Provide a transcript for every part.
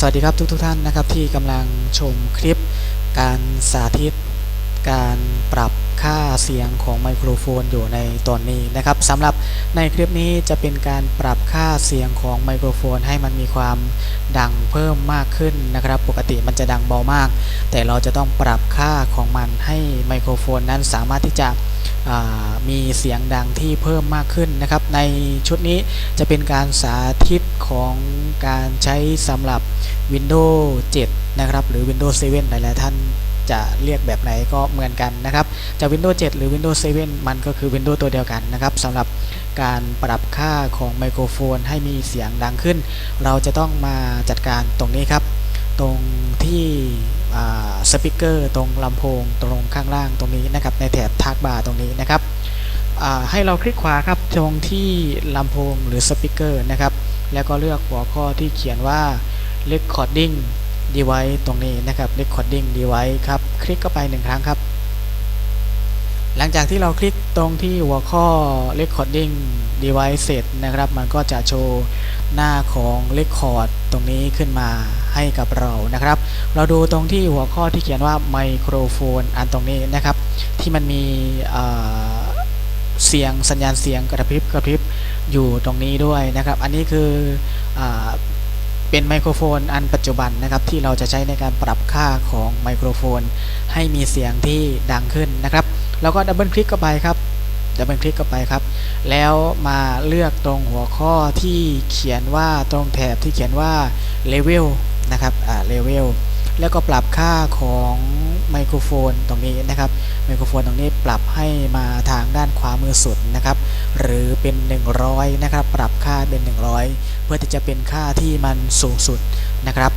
สวัสดีครับทุกทุกท่านนะครับที่กำลังชมคลิป การสาธิต การปรับค่าเสียงของไมโครโฟนอยู่ในตอนนี้นะครับสำหรับในคลิปนี้จะเป็นการปรับค่าเสียงของไมโครโฟนให้มันมีความดังเพิ่มมากขึ้นนะครับ ปกติมันจะดังเบามาก แต่เราจะต้องปรับค่าของมันให้ไมโครโฟนนั้นสามารถที่จะ มีเสียงดังที่เพิ่มมากขึ้นนะครับ ในชุดนี้จะเป็นการสาธิตของการใช้สำหรับ Windows 7 นะครับ หรือ Windows 7 หลาย ๆ ท่านจะเรียกแบบไหนก็เหมือนกันนะครับจะ Windows 7 หรือ Windows 7 มันก็คือ Windows ตัวเดียวกันนะครับสำหรับการปรับค่าของไมโครโฟนให้มีเสียงดังขึ้น เราจะต้องมาจัดการตรงนี้ครับ ตรงที่ สปิกเกอร์ตรงลำโพงตรงข้างล่างตรงนี้นะครับในแถบทากบาร์ตรงนี้นะครับให้เราคลิกขวาครับตรงที่ลำโพงหรือสปิกเกอร์นะครับแล้วก็เลือกหัวข้อที่เขียนว่า recording device ตรงนี้นะครับ recording device ครับ คลิกเข้าไปหนึ่งครั้งครับ หลังจากที่เราคลิกตรงที่หัวข้อ recording device เสร็จนะครับ มันก็จะโชว์หน้าของ record ตรงนี้ขึ้นมาให้กับเรานะครับ เราดูตรงที่หัวข้อที่เขียนว่าไมโครโฟนอันตรงนี้นะครับ ที่มันมีเสียงสัญญาณเสียงกระพริบกระพริบอยู่ตรงนี้ด้วยนะครับ อันนี้คืออเป็นไมโครโฟนอันปัจจุบันนะครับ ที่เราจะใช้ในการปรับค่าของไมโครโฟน ให้มีเสียงที่ดังขึ้นนะครับ แล้วก็ดับเบิลคลิกเข้าไปครับดับเบิลคลิกเข้าไปครับ แล้วมาเลือกตรงหัวข้อที่เขียนว่าตรงแถบที่เขียนว่า level นะครับอ่า level แล้วก็ปรับค่าของไมโครโฟนตรงนี้นะครับ ไมโครโฟนตรงนี้ปรับให้มาทางด้านขวามือสุดนะครับ หรือเป็น 100 นะครับ ปรับค่าเป็น 100 เพื่อที่จะเป็นค่าที่มันสูงสุดนะครับ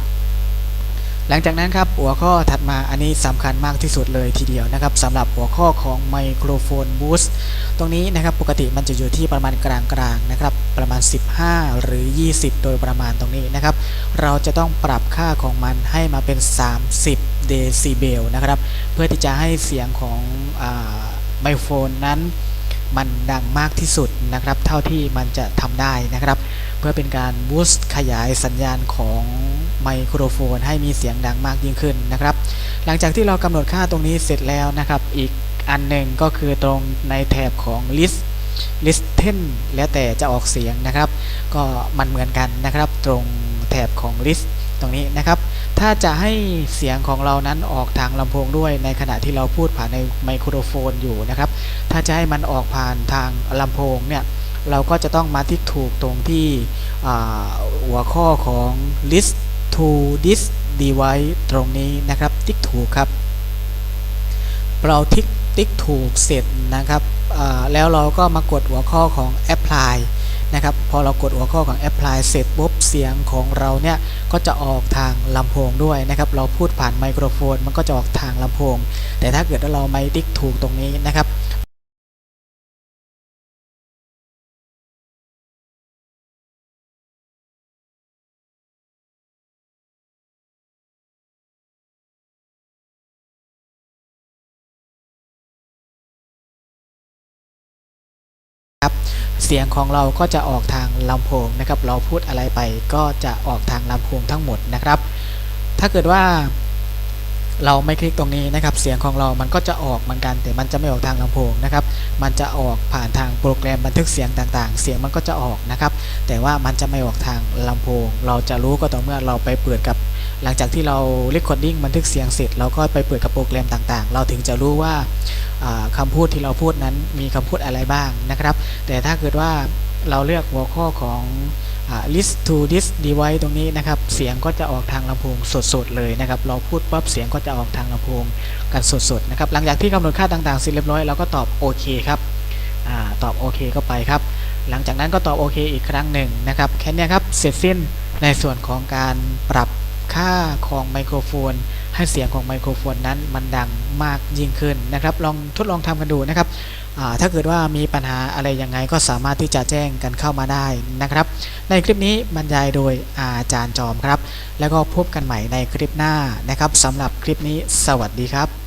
หลังจากนั้นครับหัวข้อถัดมาอันนี้สำคัญมากที่สุดเลยทีเดียวนะครับสำหรับหัวข้อของไมโครโฟนบูสต์ตรงนี้นะครับปกติมันจะอยู่ที่ประมาณกลางๆนะครับประมาณ 15 หรือ 20 โดยประมาณตรงนี้นะครับ เราจะต้องปรับค่าของมันให้มาเป็น 30 เดซิเบลนะครับ เพื่อที่จะให้เสียงของอไมโครโฟนนั้นมันดังมากที่สุดนะครับ เท่าที่มันจะทำได้นะครับ เพื่อเป็นการบูสต์ขยายสัญญาณของ ไมโครโฟน ให้มีเสียงดังมากยิ่งขึ้นนะครับ หลังจากที่เรากำหนดค่าตรงนี้เสร็จแล้วนะครับ อีกอันหนึ่งก็คือตรงในแถบของ list listen แล้วแต่จะออกเสียงนะครับ ก็มันเหมือนกันนะครับ ตรงแถบของ list ตรงนี้นะครับ ถ้าจะให้เสียงของเรานั้นออกทางลำโพงด้วยในขณะที่เราพูดผ่านในไมโครโฟนอยู่นะครับ ถ้าจะให้มันออกผ่านทางลำโพงเนี่ย เราก็จะต้องมาที่ถูกตรงที่หัวข้อของ list to this device ตรงนี้นะครับ ติ๊กถูกครับ เราทิ๊กติ๊กถูกเสร็จนะครับแล้วเราก็มากดหัวข้อของ apply นะครับ พอเรากดหัวข้อของ apply เสร็จปุ๊บเสียงของเราเนี่ย ก็จะออกทางลำโพงด้วยนะครับ เราพูดผ่านไมโครโฟน มันก็จะออกทางลำโพง แต่ถ้าเกิดว่าเราไม่ติ๊กถูกตรงนี้นะครับ เสียงของเราก็จะออกทางลำโพงนะครับ เราพูดอะไรไปก็จะออกทางลำโพงทั้งหมดนะครับ ถ้าเกิดว่าเราไม่คลิกตรงนี้นะครับ เสียงของเรามันก็จะออกเหมือนกัน แต่มันจะไม่ออกทางลำโพงนะครับ มันจะออกผ่านทางโปรแกรมบันทึกเสียงต่างๆ เสียงมันก็จะออกนะครับ แต่ว่ามันจะไม่ออกทางลำโพง เราจะรู้ก็ต่อเมื่อเราไปเปิดกับ หลังจากที่เรา recording บันทึกเสียงเสร็จ เราก็ไปเปิดกับโปรแกรมต่างๆ เราถึงจะรู้ว่า อ่าคำพูดที่เราพูดนั้นมีคำพูดอะไรบ้างนะครับ แต่ถ้าเกิดว่าเราเลือกหัวข้อของอ list to this device ตรงนี้นะครับ เสียงก็จะออกทางลำโพงสดๆเลยนะครับ เราพูดปั๊บเสียงก็จะออกทางลำโพงกันสดๆนะครับ หลังจากที่กำหนดค่าต่างๆเสร็จเรียบร้อยเราก็ตอบโอเคครับอตอบโอเคเข้าไปครับ หลังจากนั้นก็ตอบโอเคอีกครั้งหนึ่งนะครับ แค่นี้ครับ เสร็จสิ้นในส่วนของการปรับค่าของไมโครโฟน ให้เสียงของไมโครโฟนนั้นมันดังมากยิ่งขึ้นนะครับ ลองทดลองทำกันดูนะครับถ้าเกิดว่ามีปัญหาอะไรยังไงก็สามารถที่จะแจ้งกันเข้ามาได้นะครับ ในคลิปนี้บรรยายโดยอาจารย์จอมครับ แล้วก็พบกันใหม่ในคลิปหน้านะครับสำหรับคลิปนี้สวัสดีครับ